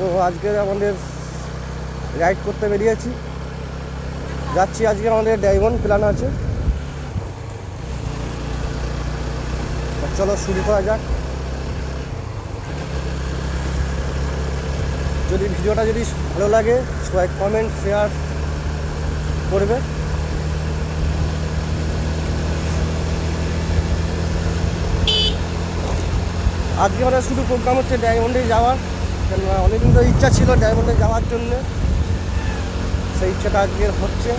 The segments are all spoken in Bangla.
তো আজকে আমাদের রাইড করতে বেরিয়েছি। যাচ্ছি আজকে আমাদের ডায়মন্ড প্ল্যান আছে। চলো শুরু করা যাক। যদি ভিডিওটা যদি ভালো লাগে, সবাই কমেন্ট শেয়ার করবে। আজকে আমাদের শুধু প্রোগ্রাম হচ্ছে ডায়মন্ডে যাওয়ার। কেন অনেকদিন তো ইচ্ছা ছিল ডায়মন্ডে যাওয়ার জন্য। সেই ইচ্ছাটা আজকে হচ্ছে।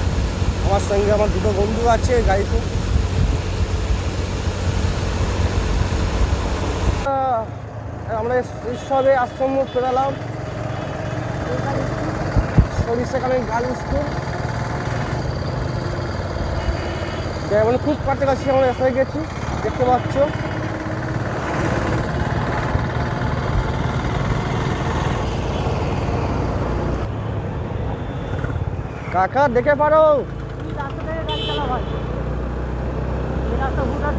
আমার সঙ্গে আমার দুটো বন্ধু আছে গাড়িতে আমরা উৎসবে আশ্রম পেরালাম। সরিষাখানে গার্ল স্কুল। ডায়মন্ড খুব কাছাকাছি আমরা এসে গেছি, দেখতে পাচ্ছ কাকা দেখে পারো তুমি রাস্তা থেকে গাড়ি চালা ভাই এই রাস্তা হুটার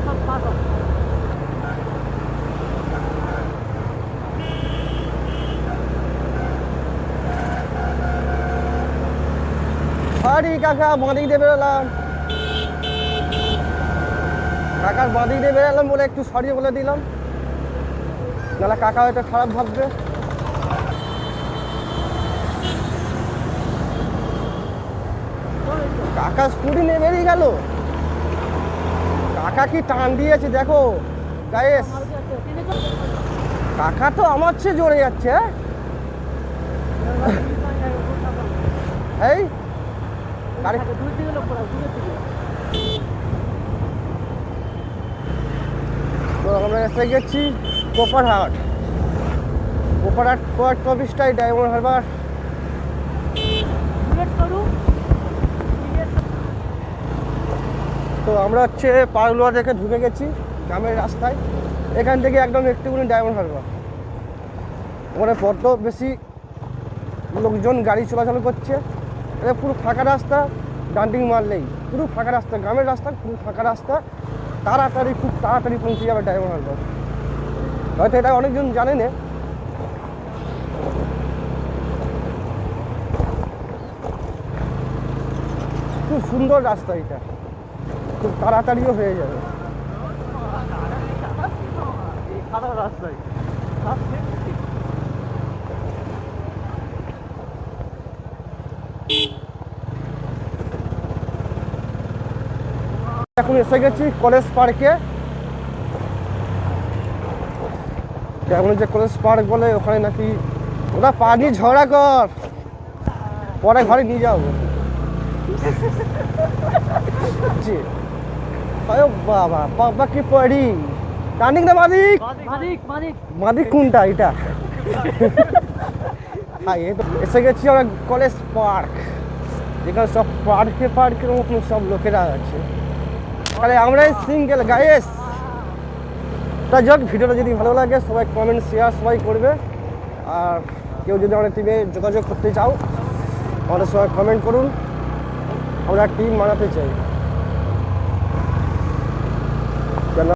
সব পাস হবে সরি কাকা, বাঁদিক দিয়ে বেরোলাম। কাকার বাঁদিক দিয়ে বেরোলাম বলে একটু সরি বলে দিলাম। নাহলে কাকা হয়তো খারাপ ভাববে। কাকা স্কুটি নিয়ে বেরিয়ে গেল। কাকা কি টান দিয়েছে দেখো, গায়েস। কাকা তো আমার চেয়ে জোরে যাচ্ছে হ্যাঁ? এই তো আমরা এসে গেছি, কোপারহাট। কোপারহাট পোস্ট অফিসটাই ডায়মন্ড হারবার বুলেট করু তো আমরা হচ্ছে পাগলোয়া থেকে ঢুকে গেছি গ্রামের রাস্তায়। এখান থেকে একদম একটুখানি ডায়মন্ড হারবার ওখানে বড্ড বেশি লোকজন গাড়ি চলাচল করছে। এটা পুরো ফাঁকা রাস্তা, ডান্ডিং মারলেই পুরো ফাঁকা রাস্তা, গ্রামের রাস্তা পুরো ফাঁকা রাস্তা। তাড়াতাড়ি, খুব তাড়াতাড়ি পৌঁছে যাবে ডায়মন্ড হারবার হয়তো এটা অনেকজন জানে না। খুব সুন্দর রাস্তা এটা। খুব তাড়াতাড়িও হয়ে যাবে। এখন এসে গেছি কলেজ পার্কে। এখন যে কলেজ পার্ক বলে, ওখানে নাকি ওরা পানি ঝগড়া কর। পরে ঘরে নিয়ে যাব। বাবা বাবা কি পড়ি? টার্নিং না কোনটা এটা? হ্যাঁ এই তো এসে গেছি আমরা কলেজ পার্ক। যেখানে সব পার্কে পার্কের মতন সব লোকেরা আছে। আরে আমরাই সিঙ্গেল গায়েস তা যাক ভিডিওটা যদি ভালো লাগে সবাই কমেন্ট শেয়ার সবাই করবে। আর কেউ যদি আমাদের টিমে যোগাযোগ করতে চাও আমাদের সবাই কমেন্ট করুন। আমরা টিম বানাতে চাই।